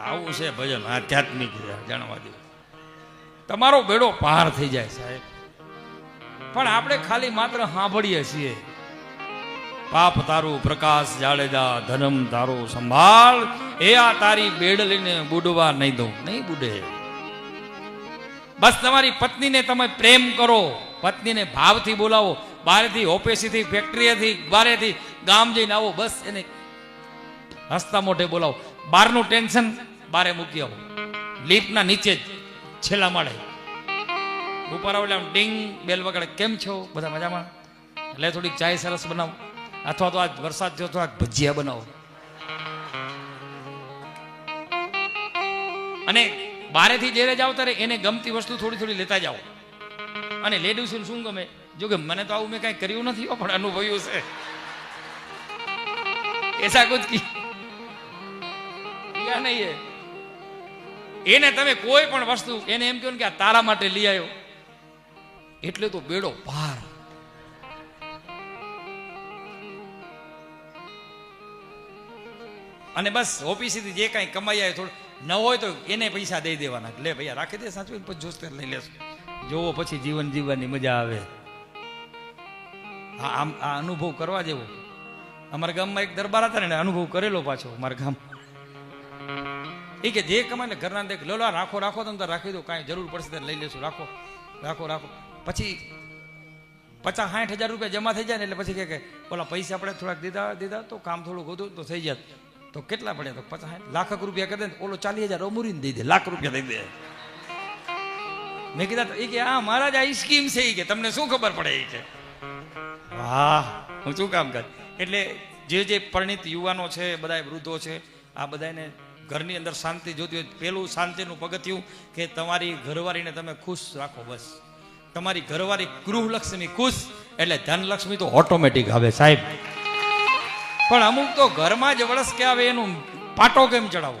આવું છે ભજન, આધ્યાત્મિક જાણવા દે તમારો બેડો પાર થઈ જાય સાહેબ. પણ આપણે ખાલી માત્ર સાંભળીએ છીએ. પાપ તારું પ્રકાશ જાડેજા, ધનમ તારો સંભાળ. એ આ તારી બેડ લઈને બુડવા નહીં દઉં. નહીં બુડે. બસ તમારી પત્નીને તમે પ્રેમ કરો. પત્નીને ભાવથી બોલાવો. બારેથી ઓફિસથી, ફેક્ટરીએથી, બારેથી ગામ જઈને આવો. બસ એને હસતા મોઢે બોલાવો. બહારનું ટેન્શન બારે મૂકી આવો. લિફ્ટના નીચે જ છેલ્લા માળે. ઉપર આવો આમ ડિંગ, બેલ વગાડે. કેમ છો? બધા મજામાં? એટલે થોડીક ચાય સરસ બનાવો. અથવા તો આજ વરસાદ જો તો આ ભજીયા બનાવો. અને બારેથી જ્યારે જાઓ ત્યારે એને ગમતી વસ્તુ થોડી થોડી લેતા જાઓ. અને લેડીઝને શું ગમે? જો કે મને તો આવું મેં કાંઈ કર્યું નથી પણ અનુભવ્યું છે. એસા કુછ કી કિયા નહીં એ. એને તમે કોઈ પણ વસ્તુ એને એમ કહો કે આ તારા માટે લઈ આવ્યો એટલે તો બેડો પાર અને બસ ઓફિસેથી જે કાંઈ કમાઈ આવે થોડું, ન હોય તો એને પૈસા દઈ દેવાના. લે ભૈયા, રાખી દે, સાચું પછી જોસ્તે લઈ લેશું. જોવો પછી જીવન જીવવાની મજા આવે. આમ, આ અનુભવ કરવા જેવો. અમારા ગામમાં એક દરબાર હતા ને અનુભવ કરેલો પાછો અમારા ગામ. એ કે જે કમાય ઘરના દેખ લો રાખો રાખો તમે રાખી દો, કાંઈ જરૂર પડશે ત્યારે લઈ લેશું, રાખો રાખો રાખો. પછી પચાસ સાઠ હજાર રૂપિયા જમા થઈ જાય ને એટલે પછી કે ઓલા પૈસા આપણે થોડાક દીધા દીધા તો કામ થોડું વધુ તો થઈ જાય. તો કેટલા પડે તો પચાસ લાખ રૂપિયા કરી દે ઓલો ચાલીસ હજાર અમૂરીને દઈ દે, લાખ રૂપિયા દઈ દે. મેં કીધા એ કે હા મહારાજ આ સ્કીમ છે એ કે, તમને શું ખબર પડે એ કે? વાહ, હું શું કામ કર? એટલે જે જે પરિણિત યુવાનો છે બધા વૃદ્ધો છે, આ બધાને ઘરની અંદર શાંતિ જોતી હોય, પેલું શાંતિનું પગથિયું કે તમારી ઘરવાળીને તમે ખુશ રાખો બસ. તમારી ઘરવાળી ગૃહલક્ષ્મી ખુશ, એટલે ધનલક્ષ્મી તો ઓટોમેટિક આવે સાહેબ. પણ અમુક તો ઘરમાં જ વળસ કે આવે એનું પાટો કેમ ચડાવો?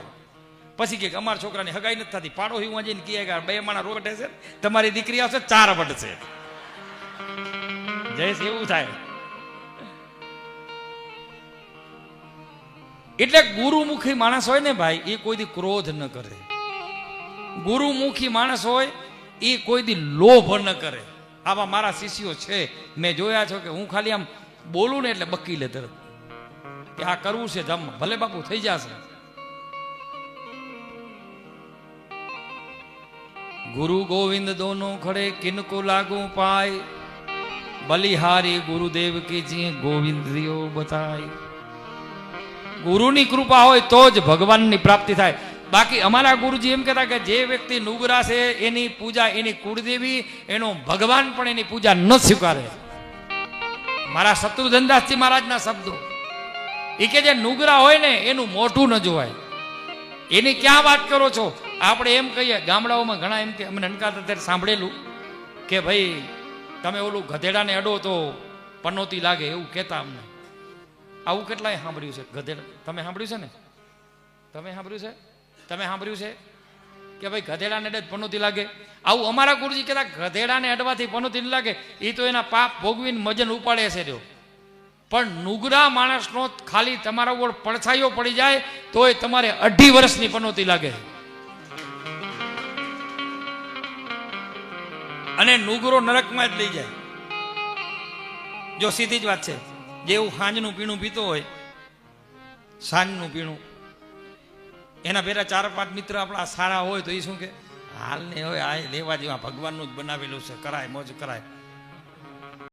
પછી કે અમારા છોકરાની હગાઈ નથી થતી. પાડો હું જઈને કહે કે બે માણા રોકટે છે, તમારી દીકરી આવશે, ચાર વટશે. જયેશ એવું થાય. એટલે ગુરુમુખી માણસ હોય ને ભાઈ, એ કોઈ દી ક્રોધ ન કરે. ગુરુમુખી માણસ હોય, એ કોઈ દી લોભ ન કરે. આવા મારા શિષ્યો છે. મેં જોયા છો કે હું ખાલી આમ બોલું ને એટલે બકી લે તરત. કે આ કરવું છે ધમ ભલે બાપુ થઈ જશે. ગુરુ ગોવિંદ દોનો ખડે કિનકો લાગુ પાય. બલિહારી ગુરુદેવ કે જી ગોવિંદ બતાય. ગુરુની કૃપા હોય તો જ ભગવાનની પ્રાપ્તિ થાય. બાકી અમારા ગુરુજી એમ કહેતા કે જે વ્યક્તિ નુગરા છે એની પૂજા એની કુળદેવી, એનો ભગવાન પણ એની પૂજા ન સ્વીકારે. મારા શત્રુધનદાસજી મહારાજના શબ્દો. એ કે જે નુગરા હોય ને એનું મોઢું ન જોવાય. એની ક્યાં વાત કરો છો? આપણે એમ કહીએ, ગામડાઓમાં ઘણા એમ કે અમે નનકાતા ત્યારે સાંભળેલું કે ભાઈ તમે ઓલું ગધેડાને અડો તો પનોતી લાગે એવું કહેતા અમને. આવું કેટલાય સાંભળ્યું છે? ગધેડા, તમે સાંભળ્યું છે ને? તમે સાંભળ્યું છે? તમે સાંભળ્યું છે? કે ભાઈ ગધેડાને અડે પનોતી લાગે? આવું અમારા ગુરુજી કહેતા, ગધેડાને અડવાથી પનોતી લાગે. એ તો એના પાપ ભોગવીને મજન ઉપાડે છે રહ્યો પણ નુગરા માણસનો ખાલી તમારા ઉપર પડછાયો પડી જાય, તોય તમારે અઢી વર્ષની પનોતી લાગે. અને નુગરો નરકમાં જ લઈ જાય. જો સીધી જ વાત છે. જેવું સાંજનું પીણું પીતો હોય, સાંજનું પીણું. એના પહેલા ચાર પાંચ મિત્ર આપણા સારા હોય તો એ શું કે હાલ ને હોય આ લેવા જેવા ભગવાનનું જ બનાવેલું છે, કરાય, મોજ કરાય.